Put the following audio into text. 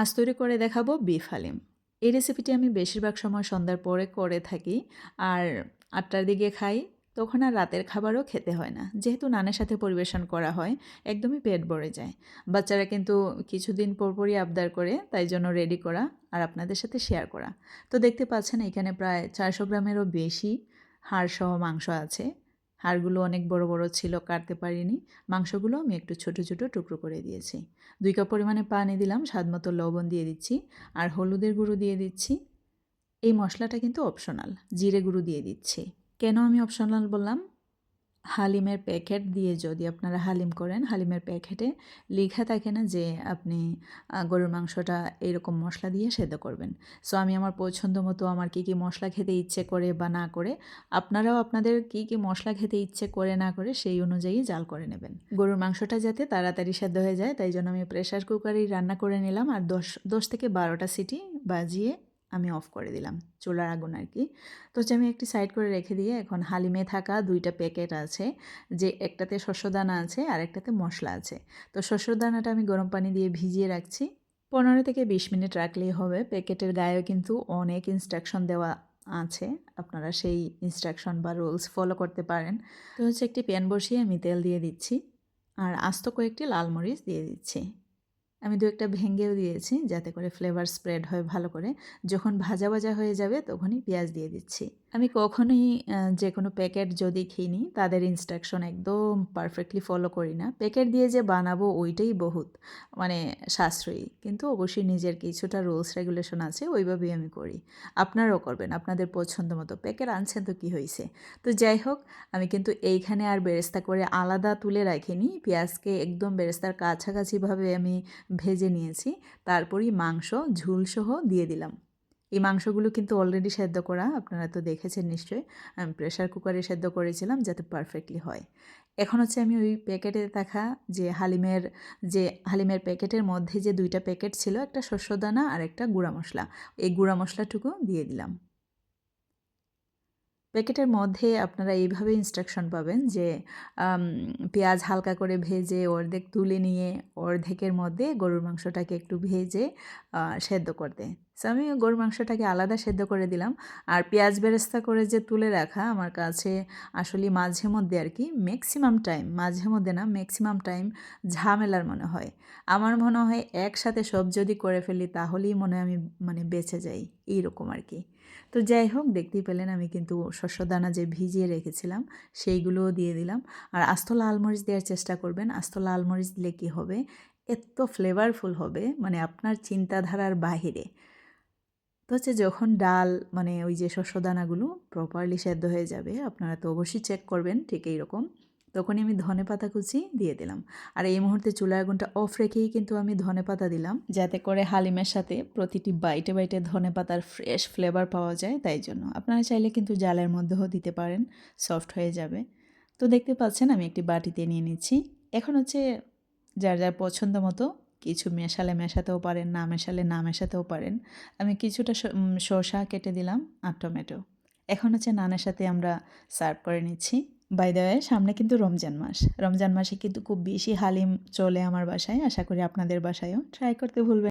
আজ তৈরি করে দেখাবো বিফ হালিম। এই রেসিপিটি আমি বেশিরভাগ সময় সন্ধ্যার পরে করে থাকি আর আটটার দিকে খাই তখন আর রাতের খাবারও খেতে হয় না। যেহেতু নানের সাথে পরিবেশন করা হয়, একদমই পেট ভরে যায়। বাচ্চারা কিন্তু কিছুদিন পরপরই আবদার করে, তাই জন্য রেডি করা আর আপনাদের সাথে শেয়ার করা। তো দেখতে পাচ্ছেন এখানে প্রায় চারশো গ্রামেরও বেশি হাড়সহ মাংস আছে। হাড়গুলো অনেক বড় বড় ছিল, কাটতে পারিনি। মাংসগুলো আমি একটু ছোট ছোট টুকরো করে দিয়েছি। দুই কাপ পরিমাণে পানি দিলাম, স্বাদ মতো লবণ দিয়ে দিচ্ছি আর হলুদের গুঁড়ো দিয়ে দিচ্ছি। এই মশলাটা কিন্তু অপশনাল জিরে গুঁড়ো দিয়ে দিচ্ছি। কেন আমি অপশনাল বললাম? হালিমের প্যাকেট দিয়ে যদি আপনারা হালিম করেন, হালিমের প্যাকেটে লেখা থাকে না যে আপনি গরুর মাংসটা এরকম মশলা দিয়ে সেদ্ধ করবেন। সো আমি আমার পছন্দ মতো আমার কী কী মশলা খেতে ইচ্ছে করে বা না করে, আপনারাও আপনাদের কী কী মশলা খেতে ইচ্ছে করে না করে সেই অনুযায়ী জাল করে নেবেন। গরুর মাংসটা যাতে তাড়াতাড়ি সেদ্ধ হয়ে যায়, তাই জন্য আমি প্রেশার কুকারেই রান্না করে নিলাম। আর দশ দশ থেকে বারোটা সিটি বাজিয়ে আমি অফ করে দিলাম, চুলার আগুন আর কি তো হচ্ছে আমি একটি সাইড করে রেখে দিয়ে এখন হালিমে থাকা দুইটা প্যাকেট আছে, যে একটাতে শস্যদানা আছে আর একটাতে মশলা আছে। তো শস্যদানাটা আমি গরম পানি দিয়ে ভিজিয়ে রাখছি। পনেরো থেকে বিশ মিনিট রাখলেই হবে। প্যাকেটের গায়েও কিন্তু অনেক ইনস্ট্রাকশন দেওয়া আছে। আপনারা সেই ইনস্ট্রাকশন বা রুলস ফলো করতে পারেন। তো হচ্ছে একটি প্যান বসিয়ে আমি তেল দিয়ে দিচ্ছি। আর আস্ত কয়েকটি লাল মরিচ দিয়ে দিচ্ছি। আমি দু একটা ভেঙেও দিয়েছি যাতে করে ফ্লেভার স্প্রেড হয় ভালো করে। যখন ভাজা ভাজা হয়ে যাবে তখনই পেঁয়াজ দিয়ে দিচ্ছি। আমি কখনোই যে কোনো প্যাকেট যদি কিনি, তাদের ইনস্ট্রাকশন একদম পারফেক্টলি ফলো করি না। প্যাকেট দিয়ে যে বানাবো ওইটাই বহুত মানে সাশ্রয়ী। কিন্তু অবশ্যই নিজের কিছুটা রুলস রেগুলেশন আছে, ওইভাবেই আমি করি। আপনারাও করবেন, আপনাদের পছন্দ মতো। প্যাকেট আনছেন তো কী হয়েছে তো যাই হোক, আমি কিন্তু এইখানে আর বেরেস্তা করে আলাদা তুলে রাখিনি। পেঁয়াজকে একদম বেরেস্তার কাছাকাছিভাবে আমি ভেজে নিয়েছি, তারপরই মাংস, ঝুলসহ দিয়ে দিলাম। এই মাংসগুলো কিন্তু অলরেডি সেদ্ধ করা, আপনারা তো দেখেছেন নিশ্চয়ই, আমি প্রেশার কুকারে সেদ্ধ করেছিলাম যাতে পারফেক্টলি হয়। এখন হচ্ছে আমি ওই প্যাকেটে দেখা যে হালিমের যে হালিমের প্যাকেটের মধ্যে যে দুইটা প্যাকেট ছিল, একটা শস্যদানা আর একটা গুঁড়া মশলা, এই গুঁড়া মশলাটুকু দিয়ে দিলাম। প্যাকেটের মধ্যে আপনারা এইভাবে ইনস্ট্রাকশন পাবেন যে পেঁয়াজ হালকা করে ভেজে অর্ধেক তুলে নিয়ে অর্ধেকের মধ্যে গরুর মাংসটাকে একটু ভেজে সেদ্ধ করতে সো আমি গরুর মাংসটাকে আলাদা সেদ্ধ করে দিলাম। আর পেঁয়াজ বেরেস্তা করে যে তুলে রাখা, আমার কাছে আসলে মাঝে মধ্যে আর কি ম্যাক্সিমাম টাইম মাঝে মধ্যে না ম্যাক্সিমাম টাইম ঝামেলার মনে হয়। আমার মনে হয় একসাথে সব যদি করে ফেলি, তাহলেই মনে হয় আমি মানে বেঁচে যাই। এইরকম আর কি। তো যাই হোক, দেখতেই পেলেন আমি কিন্তু শস্যদানা যে ভিজিয়ে রেখেছিলাম, সেইগুলোও দিয়ে দিলাম। আর আস্ত লাল মরিচ দেওয়ার চেষ্টা করবেন। আস্ত লাল মরিচ দিলে কী হবে? এত ফ্লেভারফুল হবে মানে আপনার চিন্তাধারার বাহিরে। তো হচ্ছে যখন ডাল মানে ওই যে শস্যদানাগুলো প্রপারলি সেদ্ধ হয়ে যাবে, আপনারা তো অবশ্যই চেক করবেন, ঠিক এইরকম। তখনই আমি ধনে পাতা কুচি দিয়ে দিলাম। আর এই মুহূর্তে চুলার আগুনটা অফ রেখেই কিন্তু আমি ধনে পাতা দিলাম। যাতে করে হালিমের সাথে প্রতিটি বাইটে বাইটে ধনে পাতার ফ্রেশ ফ্লেভার পাওয়া যায় তাই জন্য। আপনারা চাইলে কিন্তু জালের মধ্যেও দিতে পারেন সফট হয়ে যাবে। তো দেখতে পাচ্ছেন আমি একটি বাটিতে নিয়ে নিচ্ছি। এখন হচ্ছে যার যার পছন্দ মতো কিছু মেশালে মেশাতেও পারেন, না মেশালে না মেশাতেও পারেন। আমি কিছুটা শসা কেটে দিলাম আর টমেটো। এখন হচ্ছে নানের সাথে আমরা সার্ভ করে নিচ্ছি। বাই দ্য সামনে কিন্তু রমজান মাস। রমজান মাসে কিন্তু খুব বেশি হালিম চলে আমার বাসায়। আশা করি আপনাদের বাসায়ও। ট্রাই করতে ভুলবেন